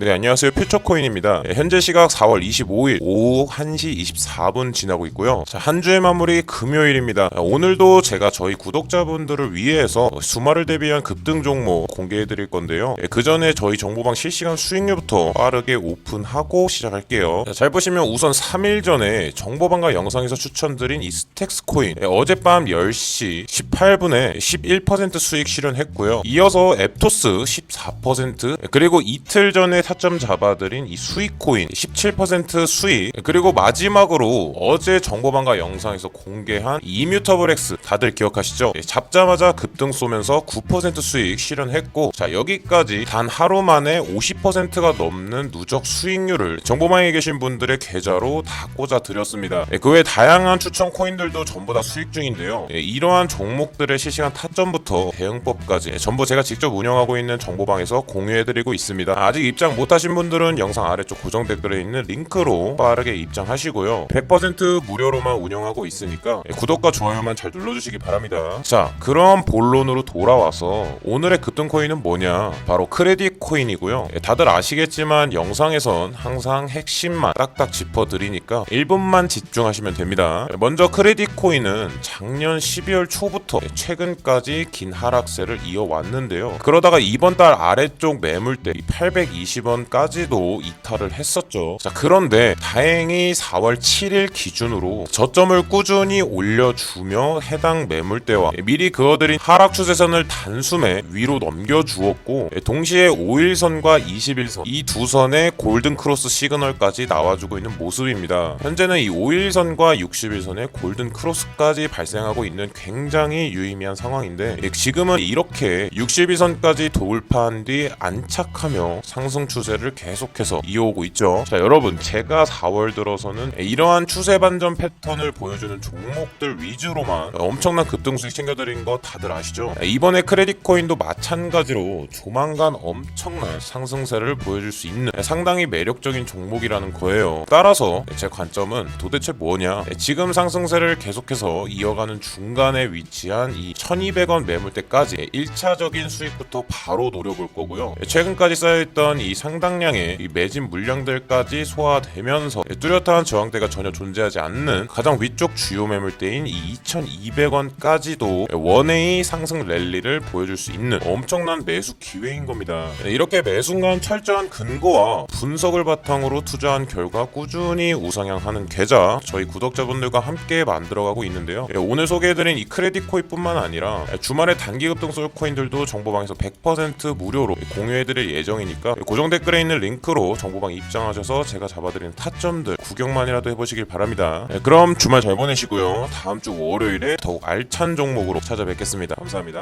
네, 안녕하세요. 퓨처코인입니다. 예, 현재 시각 4월 25일 오후 1시 24분 지나고 있고요. 자, 한 주의 마무리 금요일입니다. 아, 오늘도 제가 저희 구독자분들을 위해서 주말을 대비한 급등 종목 공개해 드릴 건데요. 예, 그 전에 저희 정보방 실시간 수익률부터 빠르게 오픈하고 시작할게요. 자, 잘 보시면 우선 3일 전에 정보방과 영상에서 추천드린 이 스택스 코인 예, 어젯밤 10시 18분에 11% 수익 실현했고요. 이어서 앱토스 14% 예, 그리고 이틀 전에 타점 잡아드린 이 수익 코인 17% 수익 그리고 마지막으로 어제 정보방과 영상에서 공개한 이뮤터블 X 다들 기억하시죠? 예, 잡자마자 급등 쏘면서 9% 수익 실현했고 자 여기까지 단 하루 만에 50%가 넘는 누적 수익률을 정보방에 계신 분들의 계좌로 다 꽂아 드렸습니다. 그 외 다양한 추천 코인들도 전부 다 수익 중인데요. 예, 이러한 종목들의 실시간 타점부터 대응법까지 예, 전부 제가 직접 운영하고 있는 정보방에서 공유해드리고 있습니다. 아직 입장 못하신 분들은 영상 아래쪽 고정 댓글에 있는 링크로 빠르게 입장하시고요. 100% 무료로만 운영하고 있으니까 예, 구독과 좋아요만 잘 눌러주시기 바랍니다. 자, 그럼 본론으로 돌아와서 오늘의 급등 코인은 뭐냐? 바로 크레딧 코인이고요. 예, 다들 아시겠지만 영상에선 항상 핵심만 딱딱 짚어드리니까 1분만 집중하시면 됩니다. 예, 먼저 크레딧 코인은 작년 12월 초부터 예, 최근까지 긴 하락세를 이어왔는데요. 그러다가 이번 달 아래쪽 매물대 820원 까지도 이탈을 했었죠. 자, 그런데 다행히 4월 7일 기준으로 저점을 꾸준히 올려주며 해당 매물대와 미리 그어드린 하락 추세선을 단숨에 위로 넘겨주었고 동시에 5일선과 21선 이 두 선의 골든 크로스 시그널까지 나와주고 있는 모습입니다. 현재는 이 5일선과 61선의 골든 크로스까지 발생하고 있는 굉장히 유의미한 상황인데 지금은 이렇게 62선까지 돌파한 뒤 안착하며 상승 추 세를 계속해서 이어오고 있죠. 자 여러분 제가 4월 들어서는 이러한 추세 반전 패턴을 보여주는 종목들 위주로만 엄청난 급등 수익 챙겨드린 거 다들 아시죠? 이번에 크레딧 코인도 마찬가지로 조만간 엄청난 상승세를 보여줄 수 있는 상당히 매력적인 종목이라는 거예요. 따라서 제 관점은 도대체 뭐냐? 지금 상승세를 계속해서 이어가는 중간에 위치한 이 1200원 매물대까지 1차적인 수익부터 바로 노려볼 거고요. 최근까지 쌓여있던 이 상 당량의 이 매진 물량들까지 소화되면서 뚜렷한 저항대가 전혀 존재하지 않는 가장 위쪽 주요 매물대인 이 2200원까지도 원웨이 상승 랠리를 보여줄 수 있는 엄청난 매수 기회인 겁니다. 이렇게 매순간 철저한 근거와 분석을 바탕으로 투자한 결과 꾸준히 우상향하는 계좌 저희 구독자분들과 함께 만들어가고 있는데요. 오늘 소개해드린 이 크레딧 코인뿐만 아니라 주말에 단기 급등 쏠 코인들도 정보방에서 100% 무료로 공유해드릴 예정이니까 고정 댓글에 있는 링크로 정보방 입장하셔서 제가 잡아드리는 타점들 구경만이라도 해보시길 바랍니다. 네, 그럼 주말 잘 보내시고요. 다음 주 월요일에 더욱 알찬 종목으로 찾아뵙겠습니다. 감사합니다.